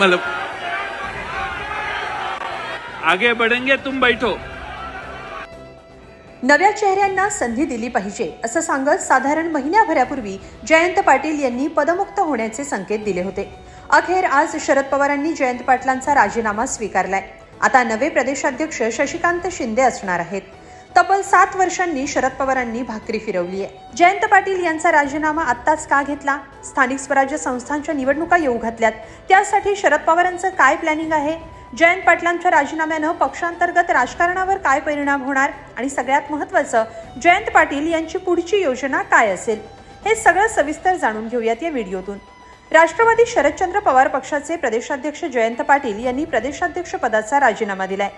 मतलब आगे बढ़ेंगे तुम बैठो। नव्या चेहऱ्यांना संधी दिली पाहिजे असं सांगत साधारण महिन्याभरापूर्वी जयंत पाटील यांनी पदमुक्त होण्याचे संकेत दिले होते. अखेर आज शरद पवारांनी जयंत पाटलांचा राजीनामा स्वीकारलाय. आता नवे प्रदेशाध्यक्ष शशिकांत शिंदे असणार आहेत. तब्बल सात वर्षांनी शरद पवारांनी भाकरी फिरवली आहे. जयंत पाटील यांचा राजीनामा आत्ताच का घेतला? स्थानिक स्वराज्य संस्थांच्या निवडणुका येऊ घातल्यात. त्यासाठी शरद पवारांचं काय प्लॅनिंग आहे? जयंत पाटलांच्या राजीनाम्यानं पक्षांतर्गत राजकारणावर काय परिणाम होणार? आणि सगळ्यात महत्त्वाचं जयंत पाटील यांची पुढची योजना काय असेल? हे सगळं सविस्तर जाणून घेऊयात या व्हिडिओतून. राष्ट्रवादी शरदचंद्र पवार पक्षाचे प्रदेशाध्यक्ष जयंत पाटील यांनी प्रदेशाध्यक्ष पदाचा राजीनामा दिलाय.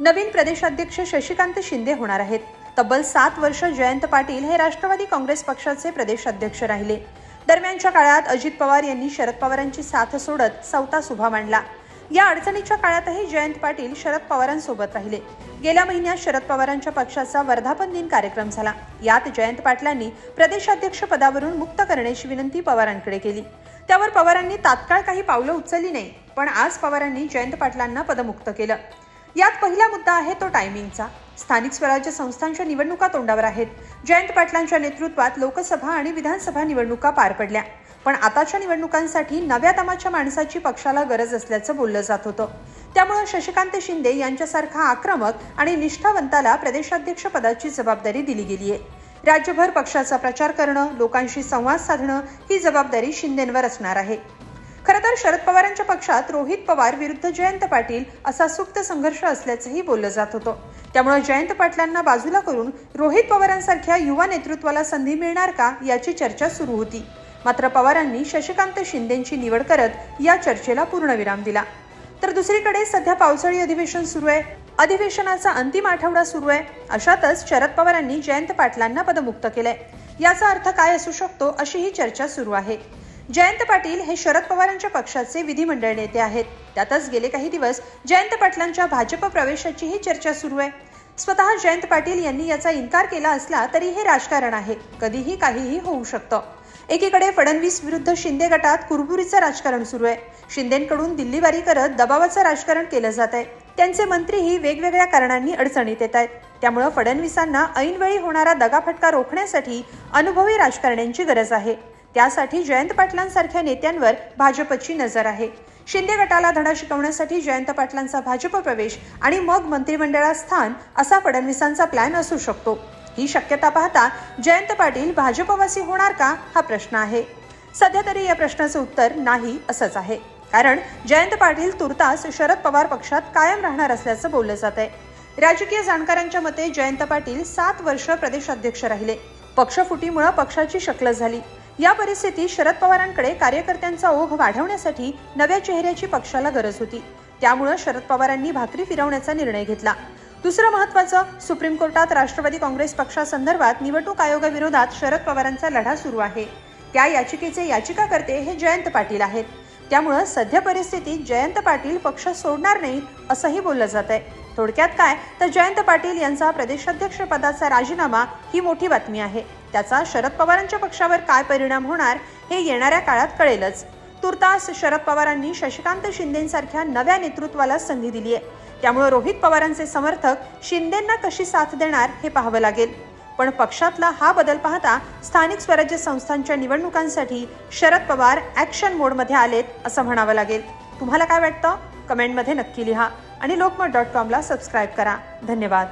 नवीन प्रदेशाध्यक्ष शशिकांत शिंदे होणार आहेत. तब्बल सात वर्ष जयंत पाटील हे राष्ट्रवादी काँग्रेस पक्षाचे प्रदेशाध्यक्ष राहिले. दरम्यानच्या काळात अजित पवार यांनी शरद पवारांची साथ सोडत सवता उभा मांडला. या अडचणीच्या काळातही जयंत पाटील शरद पवारांसोबत राहिले. गेल्या महिन्यात शरद पवारांच्या पक्षाचा वर्धापन दिन कार्यक्रम झाला. यात जयंत पाटलांनी प्रदेशाध्यक्ष पदावरून मुक्त करण्याची विनंती पवारांकडे केली. त्यावर पवारांनी तात्काळ काही पावलं उचलली नाही पण आज पवारांनी जयंत पाटलांना पदमुक्त केलं. यात पहिला मुद्दा आहे तो टायमिंगचा स्थानिक स्वराज्य संस्थांच्या निवडणुका तोंडावर आहेत. जयंत पाटलांच्या नेतृत्वात लोकसभा आणि विधानसभा निवडणुका पार पडल्या. पण आताच्या निवडणुकांसाठी नव्या दमाच्या माणसाची पक्षाला गरज असल्याचं बोललं जात होतं. त्यामुळे शशिकांत शिंदे यांच्यासारखा आक्रमक आणि निष्ठावंताला प्रदेशाध्यक्ष पदाची जबाबदारी दिली गेली आहे. राज्यभर पक्षाचा प्रचार करणं लोकांशी संवाद साधणं ही जबाबदारी शिंदेंवर असणार आहे. खरं तर शरद पवारांच्या पक्षात रोहित पवार विरुद्ध जयंत पाटील असा सुप्त संघर्ष असल्याचंही बोललं जात होतं. त्यामुळे जयंत पाटलांना बाजूला करून रोहित पवारांसारख्या युवा नेतृत्वाला संधी मिळणार का याची चर्चा सुरू होती. मात्र पवारांनी शशिकांत शिंदेची निवड करत या चर्चेला पूर्णविराम दिला. तर दुसरीकडे सध्या पावसाळी अधिवेशन सुरू आहे. अधिवेशनाचा अंतिम आठवडा सुरू आहे. अशातच शरद पवारांनी जयंत पाटलांना पदमुक्त केलंय. याचा अर्थ काय असू शकतो अशी ही चर्चा सुरू आहे. जयंत पाटील हे शरद पवारांच्या पक्षाचे विधिमंडळ नेते आहेत. त्यातच गेले काही दिवस जयंत पाटलांच्या भाजप प्रवेशाचीही चर्चा सुरू आहे. स्वतः जयंत पाटील यांनी याचा इन्कार केला असला तरी हे राजकारण आहे. कधीही काहीही होऊ शकतं. एकीकडे फडणवीस विरुद्ध शिंदे गटात कुरबुरीचं राजकारण सुरू आहे. शिंदेकडून दिल्लीवारी करत दबावाचं राजकारण केलं जात आहे. त्यांचे मंत्रीही वेगवेगळ्या कारणांनी अडचणीत येत आहेत. त्यामुळं फडणवीसांना ऐनवेळी होणारा दगाफटका रोखण्यासाठी अनुभवी राजकारण्यांची गरज आहे. त्यासाठी जयंत पाटलांसारख्या नेत्यांवर भाजपची नजर आहे. शिंदे गटाला धडा शिकवण्यासाठी जयंत पाटलांचा भाजप प्रवेश आणि मग मंत्रिमंडळात स्थान असा फडणवीसांचा प्लॅन असू शकतो. ही शक्यता पाहता जयंत पाटील भाजपवासी होणार का हा प्रश्न आहे. सध्या तरी या प्रश्नाचं उत्तर नाही असंच आहे. कारण जयंत पाटील तुर्तास शरद पवार पक्षात कायम राहणार असल्याचं बोललं जात आहे. राजकीय जाणकारांच्या मते जयंत पाटील सात वर्ष प्रदेशाध्यक्ष राहिले. पक्षफुटीमुळे पक्षाची शक्ल झाली. या परिस्थितीत शरद पवारांकडे कार्यकर्त्यांचा ओघ वाढवण्यासाठी नव्या चेहऱ्याची पक्षाला गरज होती. त्यामुळं शरद पवारांनी भाकरी फिरवण्याचा निर्णय घेतला. दुसरं महत्वाचं सुप्रीम कोर्टात राष्ट्रवादी काँग्रेस पक्षासंदर्भात निवडणूक आयोगाविरोधात शरद पवारांचा लढा सुरू आहे. त्या याचिकेचे याचिकाकर्ते हे जयंत पाटील आहेत. त्यामुळं सध्या परिस्थितीत जयंत पाटील पक्ष सोडणार नाहीत असंही बोललं जात आहे थोडक्यात काय? तर जयंत पाटील यांचा प्रदेशाध्यक्ष पदाचा राजीनामा ही मोठी बातमी आहे. त्याचा शरद पवारांच्या पक्षावर काय परिणाम होणार हे येणाऱ्या काळात कळेलच. तुर्तास शरद पवारांनी शशिकांत शिंदेसारख्या नव्या नेतृत्वाला संधी दिली आहे. त्यामुळे रोहित पवारांचे समर्थक शिंदेंना कशी साथ देणार हे पाहावं लागेल. पण पक्षातला हा बदल पाहता स्थानिक स्वराज्य संस्थांच्या निवडणुकांसाठी शरद पवार ॲक्शन मोडमध्ये आलेत असं म्हणावं लागेल. तुम्हाला काय वाटतं? कमेंटमध्ये नक्की लिहा. आणि लोकमत डॉट कॉमला सबस्क्राईब करा. धन्यवाद.